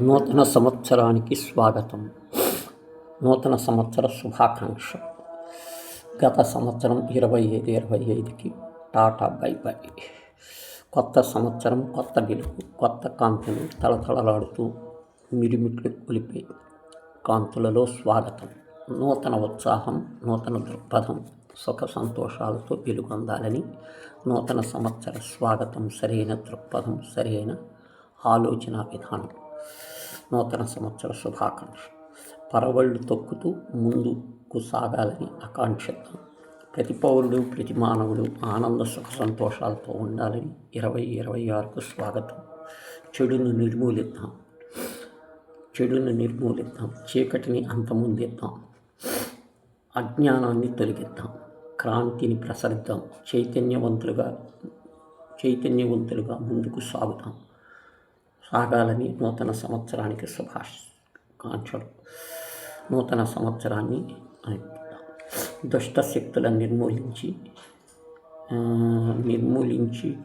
నూతన సంవత్సరానికి స్వాగతం. నూతన సంవత్సర శుభాకాంక్ష. గత సంవత్సరం ఇరవై ఐదు ఇరవై ఐదుకి టాటా బై బై. కొత్త సంవత్సరం కొత్త వెలుగు కొత్త కాంతులు తలతళలాడుతూ మిరుమిట్లు కొలిపే కాంతులలో స్వాగతం. నూతన ఉత్సాహం నూతన దృక్పథం సుఖ సంతోషాలతో వెలుగొందాలని నూతన సంవత్సర స్వాగతం సరైన దృక్పథం సరైన ఆలోచన విధానం. నూతన సంవత్సర శుభాకాంక్ష పరవళ్ళు తొక్కుతూ ముందుకు సాగాలని ఆకాంక్షిద్దాం. ప్రతి పౌరుడు ప్రతి మానవుడు ఆనంద సుఖ సంతోషాలతో ఉండాలని ఇరవై ఇరవై ఆరుకు స్వాగతం. చెడును నిర్మూలిద్దాం. చెడును నిర్మూలిద్దాం. చీకటిని అంతమొందిద్దాం. అజ్ఞానాన్ని తొలగిద్దాం. క్రాంతిని ప్రసరిద్దాం. చైతన్యవంతులుగా చైతన్యవంతులుగా ముందుకు సాగుతాం. సాగాలని నూతన సంవత్సరానికి శుభాకాంక్షలు. నూతన సంవత్సరాన్ని దుష్ట శక్తులను నిర్మూలించి నిర్మూలించి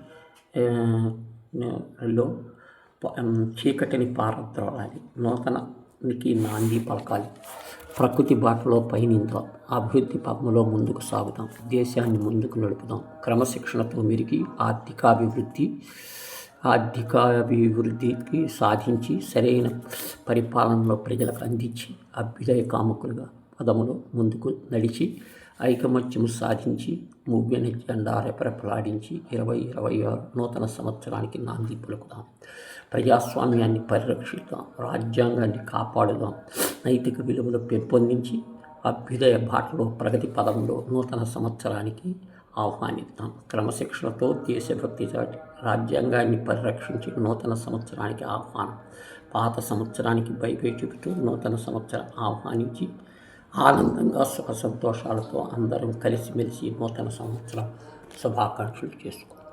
లో ప- చీకటిని పారద్రోలాలి నూతనానికి నాంది పలకాలి. ప్రకృతి బాటలో పయనిద్దాం అభివృద్ధి పద్మలో ముందుకు సాగుదాం దేశాన్ని ముందుకు నడుపుదాం క్రమశిక్షణతో మెరిగి ఆర్థికాభివృద్ధి ఆర్థికాభివృద్ధికి సాధించి సరైన పరిపాలనలో ప్రజలకు అందించి అభ్యుదయ కాముకులుగా పదములో ముందుకు నడిచి ఐకమత్యము సాధించి మువ్వెన జెండా రెపరెపలాడించి ఇరవై ఇరవై ఆరు నూతన సంవత్సరానికి నాంది పలుకుదాం. ప్రజాస్వామ్యాన్ని పరిరక్షిద్దాం. రాజ్యాంగాన్ని కాపాడుదాం. నైతిక విలువలు పెంపొందించి అభ్యుదయ బాటలో ప్రగతి పదంలో నూతన సంవత్సరానికి ఆహ్వానిద్దాం. క్రమశిక్షణతో దేశభక్తి చాటి రాజ్యాంగాన్ని పరిరక్షించి నూతన సంవత్సరానికి ఆహ్వానం. పాత సంవత్సరానికి బైబే చెబుతూ నూతన సంవత్సరం ఆహ్వానించి ఆనందంగా సుఖ సంతోషాలతో అందరం కలిసిమెలిసి నూతన సంవత్సరం శుభాకాంక్షలు చేసుకుందాం.